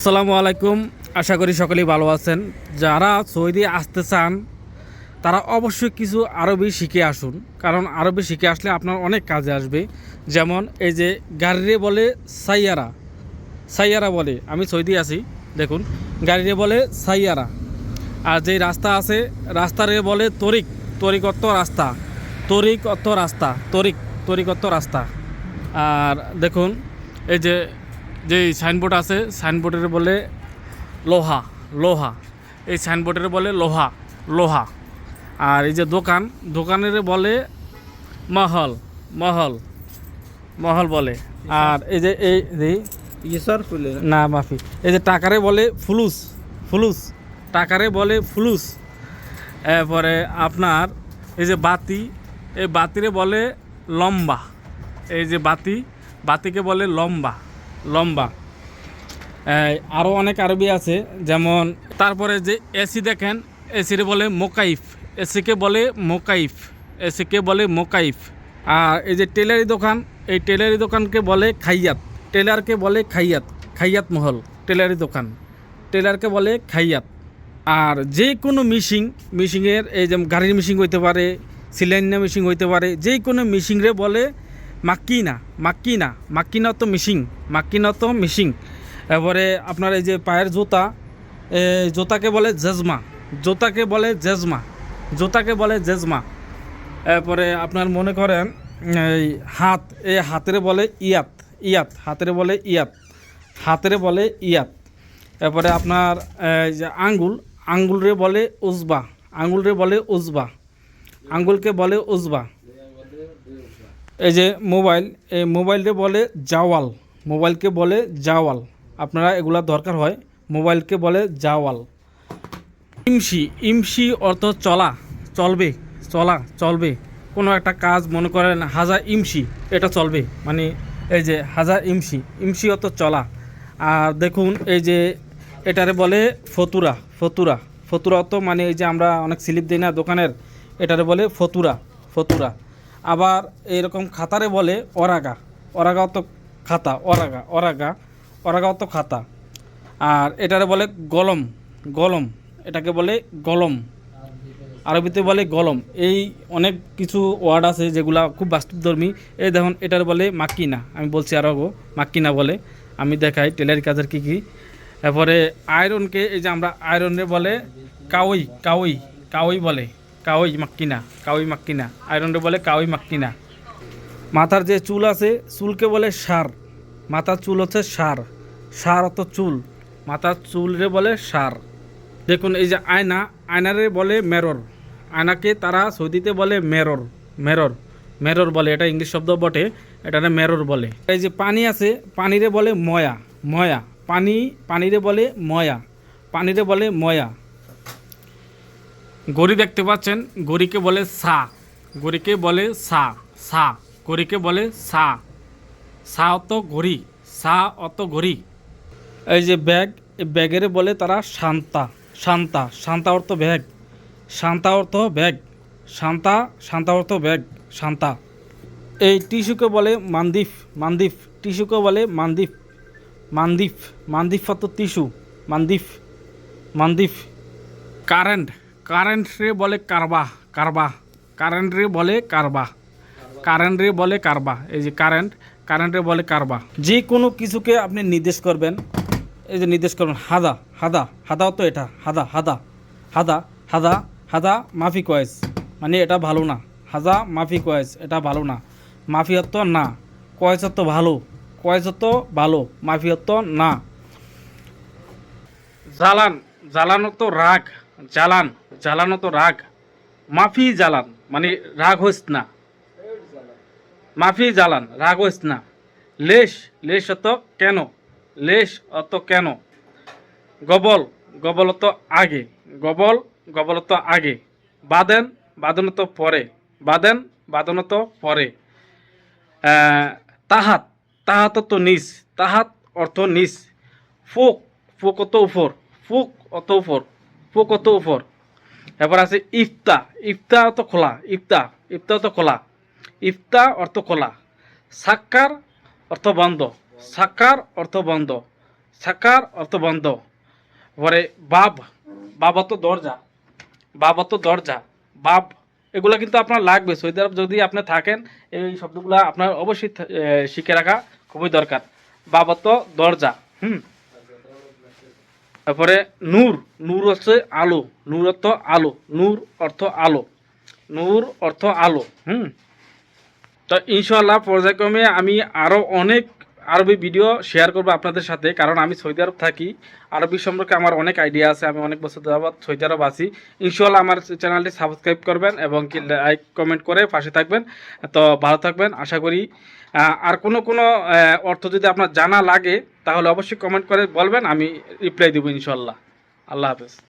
আসসালামু আলাইকুম। আশা করি সকলেই ভালো আছেন। যারা সৌদি আসতে চান, তারা অবশ্যই কিছু আরবি শিখে আসুন। কারণ আরবি শিখে আসলে আপনার অনেক কাজে আসবে। যেমন এই যে গাড়িরে বলে সাইয়ারা। সাইয়ারা বলে, আমি সৌদি আছি, দেখুন। গাড়িরে বলে সাইয়ারা। আর যে রাস্তা আছে, রাস্তারে বলে তরিক। তরিকত্ব রাস্তা। তরিকত্ব রাস্তা। তরিক, তরিকত্ব রাস্তা। আর দেখুন, এই যে যে সাইনবোর্ড আছে সাইনবোর্ডের বলে লোহা লোহা। এই সাইনবোর্ডের বলে লোহা লোহা। আর এই যে দোকান দোকানের বলে মহল মহল মহল বলে। আর এই যে এই না মাফি। এই যে টাকারে বলে ফুলুস ফুলুস। টাকারে বলে ফুলুস। এরপরে আপনার এই যে বাতি এই বাতিরে বলে লম্বা। এই যে বাতি বাতিকে বলে লম্বা। লম্বা। আরও অনেক আরবি আছে, যেমন তারপরে যে এসি দেখেন, এসিরে বলে মোকাইফ, এসিকে বলে মোকাইফ, এসিকে বলে মোকাইফ। আর এই যে টেলারি দোকান, এই টেলারি দোকানকে বলে খাইয়াত, টেলারকে বলে খাইয়াত খাইয়াত মহল, টেলারি দোকান, টেলারকে বলে খাইয়াত। আর যে কোনো মিশিং, মিশিংয়ের এই যে গাড়ির মিশিং হইতে পারে সিলাইনা মিশিং হইতে পারে, যে কোনো মিশিংরে বলে মাক্কিনা মাক্কিনা মাক্কিনা তো মিশিং মাক্কিনা তো মিশিং। এরপরে আপনার এই যে পায়ের জুতা জুতাকে বলে জেজমা, জুতাকে বলে জেজমা, জুতাকে বলে জেজমা। এরপরে আপনার মনে করেন, এই হাত এই হাতের বলে ইয়াত ইয়াত, হাতের বলে ইয়াত, হাতের বলে ইয়াত। এরপরে আপনার যে আঙ্গুল, আঙ্গুলরে বলে উজবা, আঙ্গুলরে বলে উজবা, আঙ্গুলকে বলে উজবা। এই যে মোবাইল, এই মোবাইলকে বলে জাওয়াল। মোবাইলকে বলে জাওয়াল। আপনারা এগুলা দরকার হয়। মোবাইলকে বলে জাওয়াল। ইমসি ইমসি অর্থ চলা, চলবে চলা, চলবে। কোনো একটা কাজ মনে করেন হাজার ইমসি, এটা চলবে। মানে এই যে হাজার ইমসি ইমসি অর্থ চলা। আর দেখুন এই যে এটারে বলে ফতুরা ফতুরা। ফতুরা অর্থ মানে এই যে আমরা অনেক স্লিপ দিই না দোকানের, এটারে বলে ফতুরা ফতুরা। আবার এরকম খাতারে বলে অরাগা। অরাগা অর্থ খাতা, অরাগা অরাগা অরাগা অর্থ খাতা। আর এটারে বলে গলম গলম, এটাকে বলে গলম। আরবিতে বলে গলম। এই অনেক কিছু ওয়ার্ড আছে যেগুলা খুব বাস্তবধর্মী। এই দেখুন, এটার বলে মাক্কিনা। আমি বলছি আরও গো মাক্কিনা বলে। আমি দেখাই টেলারি কাজের কী কী। তারপরে আয়রনকে, এই যে আমরা আয়রনে বলে কাউই কাউই কাউই বলে। কাউই মাক্কিনা কাউই মাক্কিনা। আয়রনে বলে কাউই মাক্কিনা। মাথার যে চুল আছে, চুলকে বলে সার। মাথার চুল হচ্ছে সার। সার অত চুল। মাথার চুলরে বলে সার। দেখুন, এই যে আয়না, আয়নারে বলে মেরর। আয়নাকে তারা সৌদিতে বলে মেরর মেরর। মেরর বলে, এটা ইংলিশ শব্দ বটে এটা মেরর বলে। এই যে পানি আছে, পানিরে বলে ময়া ময়া। পানি, পানিরে বলে ময়া। পানিরে বলে ময়া। গড়ি দেখতে পাচ্ছেন গড়িকে বলে সা গড়িকে বলে সা সা গড়িকে বলে সা সা অত ঘড়ি সা অত ঘড়ি এই যে ব্যাগ ব্যাগের বলে তারা শান্তা শান্তা শান্তা অর্থ ব্যাগ, শান্তা অর্থ ব্যাগ, শান্তা শান্তা অর্থ ব্যাগ, শান্তা। এই টিস্যুকে বলে মানদিফ মানদিফ, টিস্যুকে বলে মানদিফ মানদিফ মানদিফ অর্থ টিস্যু, মানদিফ মানদিফ। কারেন্ট কারেন্ট রে বলে কারবা কারবা। কারেন্ট রে বলে কারবা। কারেন্ট রে বলে কারবা। এই যে কারেন্ট, কারেন্টে বলে কারবা। যে কোনো কিছুকে আপনি নির্দেশ করবেন। এই যে নির্দেশ করবেন, হাদা হাদা হাদাও তো এটা, হাদা হাদা হাদা হাদা হাদা, মাফি কয়েস। মানে এটা ভালো না। হাদা, মাফি কয়েস, এটা ভালো না। মাফিয়ত না। কয়েসত ভালো। কয়েসত ভালো। মাফিয়ত না। জ্বালান জ্বালানো তো রাগ। জ্বালান জ্বালানো তো রাগ। মাফি জ্বালান মানে রাগ হইস না। মাফি জ্বালান, রাগ হইস না। লেশ লেশ অত কেন? লেশ অত কেন? গবল গবলত আগে। গবল গবলত আগে। বাদেন বাদনত পরে। বাদেন বাদনত পরে। তাহাত তাহাত তো নিচ। তাহাত অর্থ নিচ। ফুক ফুক অত উপর। ফুক অত উপর। ফুক অত উপর। এবার আছে ইফতা। ইফতা অত খোলা। ইফতা। ইফতা অত খোলা। ইফতা অর্থ খোলা। সাক্কার অর্থ বন্ধ। সাক্কার অর্থ বন্ধ। সাকার অর্থ বন্ধ। পরে বাব। বাব অর্থ দরজা। বাব অর্থ দরজা। বাব। এগুলো কিন্তু আপনার লাগবে। সৌদি আরব, যদি আপনি থাকেন, এই শব্দগুলো আপনার অবশ্যই শিখে রাখা খুবই দরকার। বাব অর্থ দরজা। হুম? তারপরে নূর নূর হচ্ছে আলো, নূর অর্থ আলো, নূর অর্থ আলো, নূর অর্থ আলো, হুম? তো ইনশাল্লাহ পর্যায়ক্রমে আমি আরও অনেক আরবি ভিডিও শেয়ার করব আপনাদের সাথে, কারণ আমি সৌদি আরব থাকি। আরবি সম্পর্কে আমার অনেক আইডিয়া আছে, আমি অনেক বছর যাবৎ সৌদি আরব আছি। ইনশাল্লাহ আমার চ্যানেলটি সাবস্ক্রাইব করবেন এবং কি লাইক কমেন্ট করে পাশে থাকবেন। তো ভালো থাকবেন, আশা করি। আর কোনো কোনো অর্থ যদি আপনার জানা লাগে, তাহলে অবশ্যই কমেন্ট করে বলবেন, আমি রিপ্লাই দেবো ইনশাল্লাহ আল্লাহ হাফেজ।